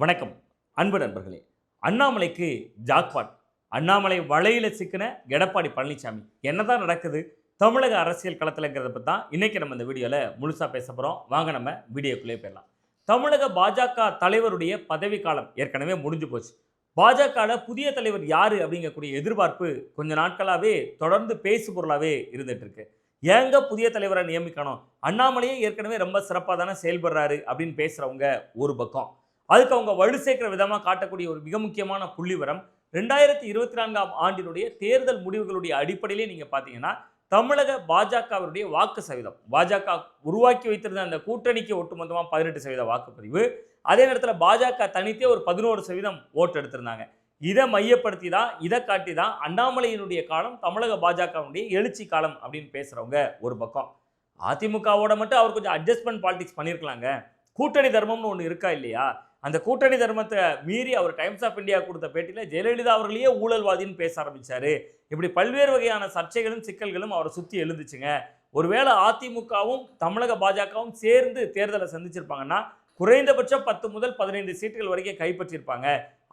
வணக்கம். அன்பு நண்பர்களே அண்ணாமலைக்கு ஜாக்பாட் அண்ணாமலை வலையில் சிக்கின எடப்பாடி பழனிசாமி என்னதான் நடக்குது? தமிழக அரசியல் களத்தில்ங்கிறத பற்றி தான் இன்றைக்கி நம்ம இந்த வீடியோவில் முழுசாக பேச போகிறோம் வாங்க நம்ம வீடியோக்குள்ளே போயிடலாம். தமிழக பாஜக தலைவருடைய பதவி காலம் ஏற்கனவே முடிஞ்சு போச்சு. பாஜகவில் புதிய தலைவர் யார் அப்படிங்கக்கூடிய எதிர்பார்ப்பு கொஞ்ச நாட்களாகவே தொடர்ந்து பேசு பொருளாகவே இருந்துகிட்ருக்கு ஏங்க புதிய தலைவரை நியமிக்கணும்? அண்ணாமலையே ஏற்கனவே ரொம்ப சிறப்பாக தானே செயல்படுறாரு அப்படின்னு பேசுகிறவங்க ஒரு பக்கம். அதுக்கு அவங்க வலு சேர்க்கிற விதமாக காட்டக்கூடிய ஒரு மிக முக்கியமான புள்ளிவரம் ரெண்டாயிரத்தி இருபத்தி நான்காம் ஆண்டினுடைய தேர்தல் முடிவுகளுடைய அடிப்படையிலே நீங்கள் பார்த்தீங்கன்னா தமிழக பாஜகவினுடைய வாக்கு சதவீதம். பாஜக உருவாக்கி வைத்திருந்த அந்த கூட்டணிக்கு ஒட்டுமொத்தமாக பதினெட்டு சதவீத வாக்குப்பதிவு. அதே நேரத்தில் பாஜக தனித்தே ஒரு பதினோரு சதவீதம் ஓட்டு எடுத்திருந்தாங்க. இதை மையப்படுத்தி தான் இதை காட்டி தான் அண்ணாமலையினுடைய காலம் தமிழக பாஜகவினுடைய எழுச்சி காலம் அப்படின்னு பேசுகிறவங்க ஒரு பக்கம். அதிமுகவோட மட்டும் அவர் கொஞ்சம் அட்ஜஸ்ட்மெண்ட் பாலிடிக்ஸ் பண்ணியிருக்கலாங்க கூட்டணி தர்மம்னு ஒன்று இருக்கா இல்லையா? அந்த கூட்டணி தர்மத்தை மீறி அவர் டைம்ஸ் ஆஃப் இந்தியா கொடுத்த பேட்டியில் ஜெயலலிதா அவர்களையே ஊழல்வாதின்னு பேச ஆரம்பிச்சாரு. இப்படி பல்வேறு வகையான சர்ச்சைகளும் சிக்கல்களும் அவரை சுற்றி எழுந்துச்சுங்க. ஒருவேளை அதிமுகவும் தமிழக பாஜகவும் சேர்ந்து தேர்தலை சந்திச்சிருப்பாங்கன்னா குறைந்தபட்சம் பத்து முதல் பதினைந்து சீட்டுகள் வரைக்கும் கைப்பற்றியிருப்பாங்க.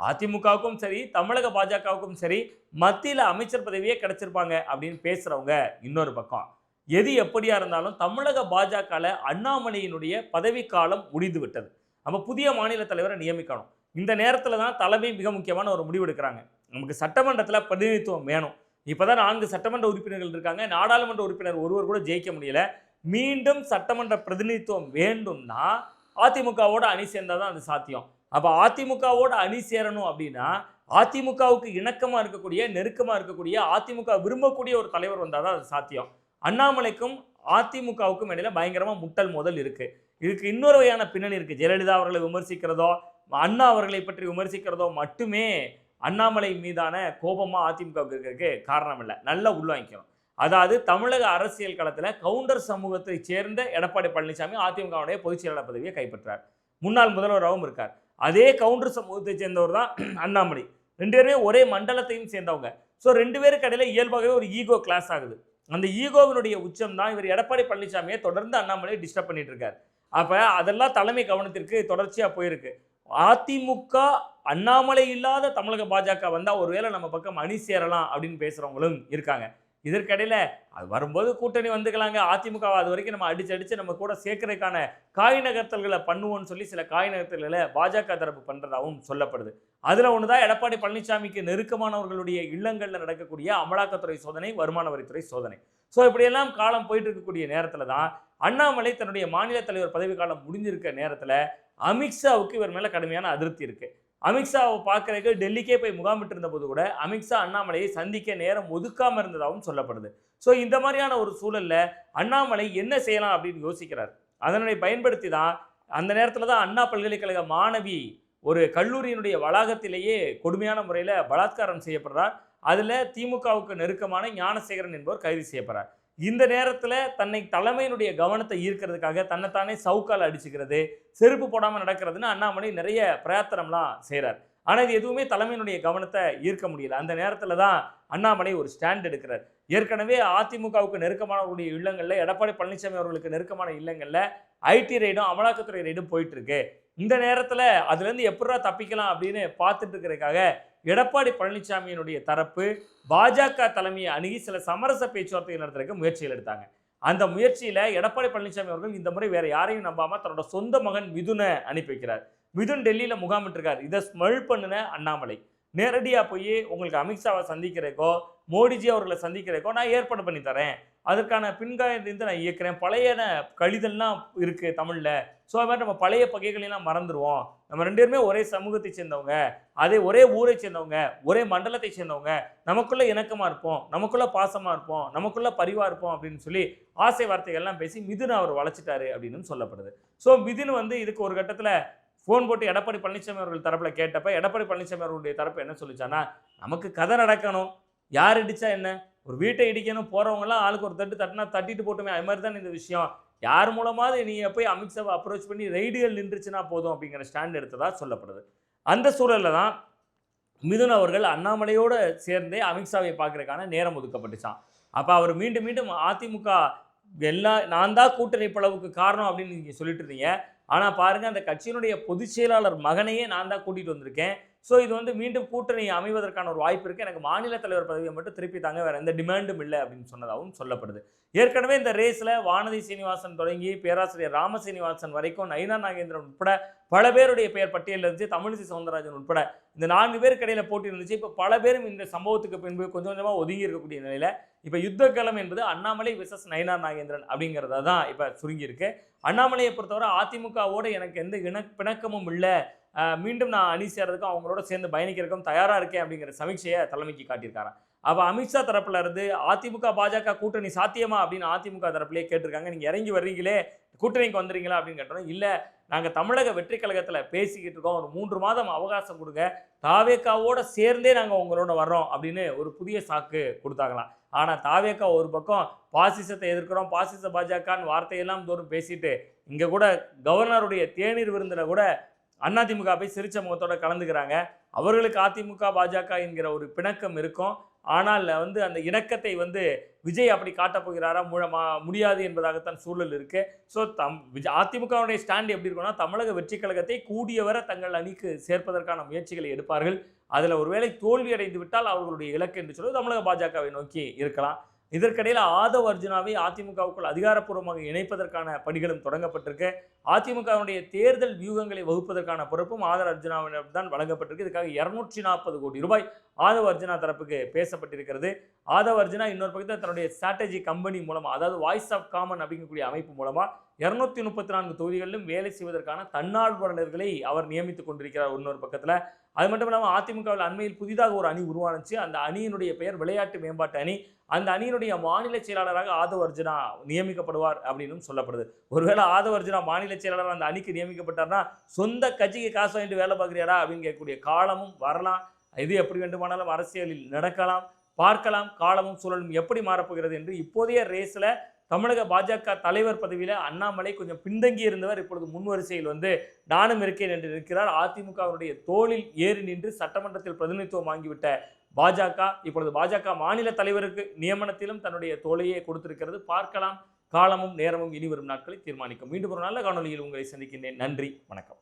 அதிமுகவுக்கும் சரி தமிழக பாஜகவுக்கும் சரி மத்தியில் அமைச்சர் பதவியே கிடைச்சிருப்பாங்க அப்படின்னு பேசுகிறவங்க இன்னொரு பக்கம். எது எப்படியா இருந்தாலும் தமிழக பாஜகவில் அண்ணாமலையினுடைய பதவிக்காலம் முடிந்து விட்டது நம்ம புதிய மாநில தலைவரை நியமிக்கணும். இந்த நேரத்தில் தான் தலைமை மிக முக்கியமான ஒரு முடிவு எடுக்கிறாங்க. நமக்கு சட்டமன்றத்தில் பிரதிநிதித்துவம் வேணும். இப்போ தான் நான்கு சட்டமன்ற உறுப்பினர்கள் இருக்காங்க. நாடாளுமன்ற உறுப்பினர் ஒருவர் கூட ஜெயிக்க முடியல. மீண்டும் சட்டமன்ற பிரதிநிதித்துவம் வேண்டும்னா அதிமுகவோட அணி சேர்ந்தால் தான் அது சாத்தியம். அப்போ அதிமுகவோட அணி சேரணும் அப்படின்னா அதிமுகவுக்கு இணக்கமாக இருக்கக்கூடிய நெருக்கமாக இருக்கக்கூடிய அதிமுக விரும்பக்கூடிய ஒரு தலைவர் வந்தால் தான் அது சாத்தியம். அண்ணாமலைக்கும் அதிமுகவுக்கும் இடையில பயங்கரமாக முட்டல் மோதல் இருக்குது இதுக்கு இன்னொரு வகையான பின்னணி இருக்குது ஜெயலலிதா அவர்களை விமர்சிக்கிறதோ அண்ணா அவர்களை பற்றி விமர்சிக்கிறதோ மட்டுமே அண்ணாமலை மீதான கோபமாக அதிமுகவுக்கு இருக்கிறதுக்கு காரணம் இல்லை. நல்லா உள்வாங்கிக்கணும். அதாவது தமிழக அரசியல் களத்தில் கவுண்டர் சமூகத்தை சேர்ந்த எடப்பாடி பழனிசாமி அதிமுகவுடைய பொதுச் செயலாளர் பதவியை கைப்பற்றார். முன்னாள் முதல்வராகவும் இருக்கார். அதே கவுண்டர் சமூகத்தை சேர்ந்தவர் தான் அண்ணாமலை. ரெண்டு பேருமே ஒரே மண்டலத்தையும் சேர்ந்தவங்க. ஸோ ரெண்டு பேருக்கு இடையில இயல்பாகவே ஒரு ஈகோ கிளாஸ் ஆகுது. அந்த ஈகோவினுடைய உச்சம் தான் இவர் எடப்பாடி பழனிசாமியை தொடர்ந்து அண்ணாமலை டிஸ்டர்ப் பண்ணிட்டு இருக்கார். அப்போ அதெல்லாம் தலைமை கவனத்திற்கு தொடர்ச்சியாக போயிருக்கு. அதிமுக அண்ணாமலை இல்லாத தமிழக பாஜக வந்தால் ஒருவேளை நம்ம பக்கம் அணி சேரலாம் அப்படின்னு பேசுகிறவங்களும் இருக்காங்க. இதற்கிடையில் அது வரும்போது கூட்டணி வந்துக்கலாங்க. அதிமுக அது வரைக்கும் நம்ம அடிச்சு அடித்து நம்ம கூட சேர்க்கறதுக்கான காய் நகர்த்தல்களை பண்ணுவோம்னு சொல்லி சில காய் நகர்த்தல்களை பாஜக தரப்பு பண்ணுறதாகவும் சொல்லப்படுது. அதில் ஒன்று தான் எடப்பாடி பழனிசாமிக்கு நெருக்கமானவர்களுடைய இல்லங்களில் நடக்கக்கூடிய அமலாக்கத்துறை சோதனை வருமான வரித்துறை சோதனை. ஸோ இப்படியெல்லாம் காலம் போயிட்டு இருக்கக்கூடிய நேரத்தில் தான் அண்ணாமலை தன்னுடைய மாநில தலைவர் பதவிக்காலம் முடிஞ்சிருக்க நேரத்தில் அமித்ஷாவுக்கு இவர் மேலே கடுமையான அதிருப்தி இருக்கு. அமித்ஷாவை பார்க்குறதுக்கு டெல்லிக்கே போய் முகாமிட்டு இருந்த போது கூட அமித்ஷா அண்ணாமலையை சந்திக்க நேரம் ஒதுக்காமல் இருந்ததாகவும் சொல்லப்படுது. ஸோ இந்த மாதிரியான ஒரு சூழலில் அண்ணாமலை என்ன செய்யலாம் அப்படின்னு யோசிக்கிறார். அதனை பயன்படுத்தி தான் அந்த நேரத்தில் தான் அண்ணா பல்கலைக்கழக மாணவி ஒரு கல்லூரியினுடைய வளாகத்திலேயே கொடுமையான முறையில் பலாத்காரம் செய்யப்படுறார். அதில் திமுகவுக்கு நெருக்கமான ஞானசேகரன் என்பவர் கைது செய்யப்படுறார். இந்த நேரத்தில் தன்னை தலைமையினுடைய கவனத்தை ஈர்க்கிறதுக்காக தன்னைத்தானே சவுக்கால் அடிச்சுக்கிறது செருப்பு போடாமல் நடக்கிறதுன்னு அண்ணாமலை நிறைய பிரயத்தனம்லாம் செய்கிறார் ஆனால் இது எதுவுமே தலைமையினுடைய கவனத்தை ஈர்க்க முடியல. அந்த நேரத்தில் தான் அண்ணாமலை ஒரு ஸ்டாண்ட் எடுக்கிறார். ஏற்கனவே அதிமுகவுக்கு நெருக்கமானவர்களுடைய இல்லங்களில் எடப்பாடி பழனிசாமி அவர்களுக்கு நெருக்கமான இல்லங்களில் ஐடி ரைடும் அமலாக்கத்துறை ரைடும் போயிட்டுருக்கு இந்த நேரத்தில் அதுலேருந்து எப்படா தப்பிக்கலாம் அப்படின்னு பார்த்துட்டு இருக்கிறதுக்காக எடப்பாடி பழனிசாமியினுடைய தரப்பு பாஜக தலைமையை அணுகி சில சமரச பேச்சுவார்த்தை நடத்துறதுக்கு முயற்சிகள் எடுத்தாங்க. அந்த முயற்சியில் எடப்பாடி பழனிசாமி அவர்கள் இந்த முறை வேறு யாரையும் நம்பாமல் தன்னோட சொந்த மகன் மிதுனை அனுப்பி வைக்கிறார். மிதுன் டெல்லியில் முகாமிட்டிருக்கார் இதை ஸ்மெல் பண்ணின அண்ணாமலை. நேரடியாக போய் உங்களுக்கு அமித்ஷாவை சந்திக்கிறக்கோ மோடிஜி அவர்களை சந்திக்கிறக்கோ நான் ஏற்பாடு பண்ணி தரேன். அதற்கான பின்காயத்திலிருந்து நான் இயக்குறேன். பழையன கழிதல்லாம் இருக்குது தமிழில். ஸோ அது மாதிரி நம்ம பழைய பகைகளெல்லாம் மறந்துடுவோம் நம்ம ரெண்டு பேருமே ஒரே சமூகத்தை சேர்ந்தவங்க. அதே ஒரே ஊரை சேர்ந்தவங்க. ஒரே மண்டலத்தை சேர்ந்தவங்க. நமக்குள்ளே இணக்கமாக இருப்போம். நமக்குள்ளே பாசமாக இருப்போம். நமக்குள்ளே பரிவாக இருப்போம் அப்படின்னு சொல்லி ஆசை வார்த்தைகள்லாம் பேசி மிதுன் அவர் வளைச்சிட்டாரு அப்படின்னு சொல்லப்படுது. ஸோ மிதுன் வந்து இதுக்கு ஒரு கட்டத்தில் ஃபோன் போட்டு எடப்பாடி பழனிசாமி அவர்கள் தரப்பில் கேட்டப்ப எடப்பாடி பழனிசாமி அவர்களுடைய தரப்பு என்ன சொல்லிச்சானா நமக்கு கதை நடக்கணும். யார் அடித்தா என்ன? ஒரு வீட்டை இடிக்கணும் போகிறவங்களாம் ஆளுக்கு ஒரு தட்டு தட்டினா தட்டிட்டு போட்டுமே அது மாதிரி தான் இந்த விஷயம். யார் மூலமாவது நீங்கள் போய் அமித்ஷாவை அப்ரோச் பண்ணி ரைடுகள் நின்றுச்சுன்னா போதும் அப்படிங்கிற ஸ்டாண்ட் எடுத்ததா சொல்லப்படுது. அந்த சூழலில் தான் மிதுன் அவர்கள் அண்ணாமலையோடு சேர்ந்தே அமித்ஷாவை பார்க்குறதுக்கான நேரம் ஒதுக்கப்பட்டுச்சான் அப்போ அவர் மீண்டும் மீண்டும் அதிமுக எல்லா நான் தான் கூட்டணி பிளவுக்கு காரணம் அப்படின்னு நீங்கள் சொல்லிட்டு இருந்தீங்க. ஆனால் பாருங்கள் அந்த கட்சியினுடைய பொதுச் செயலாளர் மகனையே நான் தான் கூட்டிகிட்டு வந்திருக்கேன். ஸோ இது வந்து மீண்டும் கூட்டணி அமைவதற்கான ஒரு வாய்ப்பு இருக்குது எனக்கு மாநில தலைவர் பதவியை மட்டும் திருப்பி தாங்க வேறு எந்த டிமாண்டும் இல்லை அப்படின்னு சொன்னதாகவும் சொல்லப்படுது. ஏற்கனவே இந்த ரேஸில் வானதி சீனிவாசன் தொடங்கி பேராசிரியர் ராம சீனிவாசன் வரைக்கும் நயினா நாகேந்திரன் உட்பட பல பேருடைய பெயர் பட்டியலில் இருந்துச்சு. தமிழிசை சவுந்தரராஜன் உட்பட இந்த நான்கு பேருக்கு கடையில் போட்டி இருந்துச்சு. இப்போ பல பேரும் இந்த சம்பவத்துக்கு பின்பு கொஞ்சம் கொஞ்சமாக ஒதுங்கி இருக்கக்கூடிய நிலையில் இப்போ யுத்தகலம் என்பது அண்ணாமலை விசஸ் நயனார் நாகேந்திரன் அப்படிங்கிறத தான் இப்போ சுருங்கியிருக்கு. அண்ணாமலையை பொறுத்தவரை அதிமுகவோடு எனக்கு எந்த இண பிணக்கமும் இல்லை. மீண்டும் நான் அணி சேர்றதுக்கும் அவங்களோட சேர்ந்து பயணிக்கிறதுக்கும் தயாராக இருக்கேன் அப்படிங்கிற சமீட்சையை தலைமைக்கு காட்டியிருக்காராம். அப்போ அமித்ஷா தரப்புல இருந்து அதிமுக பாஜக கூட்டணி சாத்தியமா அப்படின்னு அதிமுக தரப்புலேயே கேட்டிருக்காங்க. நீங்கள் இறங்கி வர்றீங்களே கூட்டணிக்கு வந்துறீங்களா அப்படின்னு கேட்டோம் இல்லை நாங்கள் தமிழக வெற்றி கழகத்தில் பேசிக்கிட்டு இருக்கோம். ஒரு மூன்று மாதம் அவகாசம் கொடுங்க. தாவேக்காவோட சேர்ந்தே நாங்கள் உங்களோட வர்றோம் அப்படின்னு ஒரு புதிய சாக்கு கொடுத்தாங்களாம். ஆனால் தாவேக்கா ஒரு பக்கம் பாசிசத்தை எதிர்க்கிறோம். பாசிச பாஜகன்னு வார்த்தையெல்லாம் தோறும் பேசிட்டு இங்கே கூட கவர்னருடைய தேநீர் விருந்தில் கூட அதிமுக போய் சிரிச்ச முகத்தோட கலந்துக்கிறாங்க. அவர்களுக்கு அதிமுக பாஜக என்கிற ஒரு பிணக்கம் இருக்கும். ஆனால் வந்து அந்த இணக்கத்தை வந்து விஜய் அப்படி காட்டப் போகிறாரா முழமா முடியாது என்பதாகத்தான் சூழல் இருக்குது ஸோ தம் விஜய் அதிமுகவுடைய ஸ்டாண்ட் எப்படி இருக்கும்னா தமிழக வெற்றி கழகத்தை கூடியவரை தங்கள் அணிக்கு சேர்ப்பதற்கான முயற்சிகளை எடுப்பார்கள். அதில் ஒருவேளை தோல்வி அடைந்து விட்டால் அவர்களுடைய இலக்கு என்று சொல்வது தமிழக பாஜகவை நோக்கி இருக்கலாம். இதற்கிடையில் ஆதவ் அர்ஜுனாவை அதிமுகவுக்குள் அதிகாரப்பூர்வமாக இணைப்பதற்கான பணிகளும் தொடங்கப்பட்டிருக்கு. அதிமுகவினுடைய தேர்தல் வியூகங்களை வகுப்பதற்கான பொறுப்பும் ஆதவ் அர்ஜுனாவிடம் தான் வழங்கப்பட்டிருக்கு. இதுக்காக இருநூற்றி நாற்பது கோடி ரூபாய் ஆதவ் அர்ஜுனா தரப்புக்கு பேசப்பட்டிருக்கிறது. ஆதவ் அர்ஜுனா இன்னொரு பக்கத்தில் தன்னுடைய ஸ்ட்ராட்டஜி கம்பெனி மூலமாக அதாவது வாய்ஸ் ஆஃப் காமன் அப்படிங்கக்கூடிய அமைப்பு மூலமாக இருநூத்தி முப்பத்தி நான்கு தொகுதிகளிலும் வேலை செய்வதற்கான தன்னார்வலர்களை அவர் நியமித்துக் கொண்டிருக்கிறார். இன்னொரு பக்கத்தில் அது மட்டும் இல்லாமல் அதிமுகவில் அண்மையில் புதிதாக ஒரு அணி உருவானுச்சு. அந்த அணியினுடைய பெயர் விளையாட்டு மேம்பாட்டு அணி. அந்த அணியினுடைய மாநில செயலாளராக ஆதவ் அர்ஜுனா நியமிக்கப்படுவார் அப்படின்னு சொல்லப்படுது. ஒருவேளை ஆதவ் அர்ஜுனா மாநில செயலாளர் அந்த அணிக்கு நியமிக்கப்பட்டார்னா சொந்த கட்சிக்கு காசு வாங்கிட்டு வேலை பார்க்குறியாரா அப்படின்னு கேட்கக்கூடிய காலமும் வரலாம். இது எப்படி வேண்டுமானாலும் அரசியலில் நடக்கலாம் பார்க்கலாம் காலமும் சூழலும் எப்படி மாறப்போகிறது என்று இப்போதைய ரேஸில் தமிழக பாஜக தலைவர் பதவியில் அண்ணாமலை கொஞ்சம் பின்தங்கி இருந்தவர் இப்பொழுது முன்வரிசையில் வந்து நானும் இருக்கேன் என்று இருக்கிறார். அதிமுகவினுடைய தோளில் ஏறி நின்று சட்டமன்றத்தில் பிரதிநிதித்துவம் வாங்கிவிட்ட பாஜக இப்பொழுது பாஜக மாநில தலைவருக்கு நியமனத்திலும் தன்னுடைய தோலையே கொடுத்திருக்கிறது. பார்க்கலாம். காலமும் நேரமும் இனி வரும் நாட்களை தீர்மானிக்கும். மீண்டும் ஒரு நல்ல காணொலியில் உங்களை சந்திக்கின்றேன். நன்றி. வணக்கம்.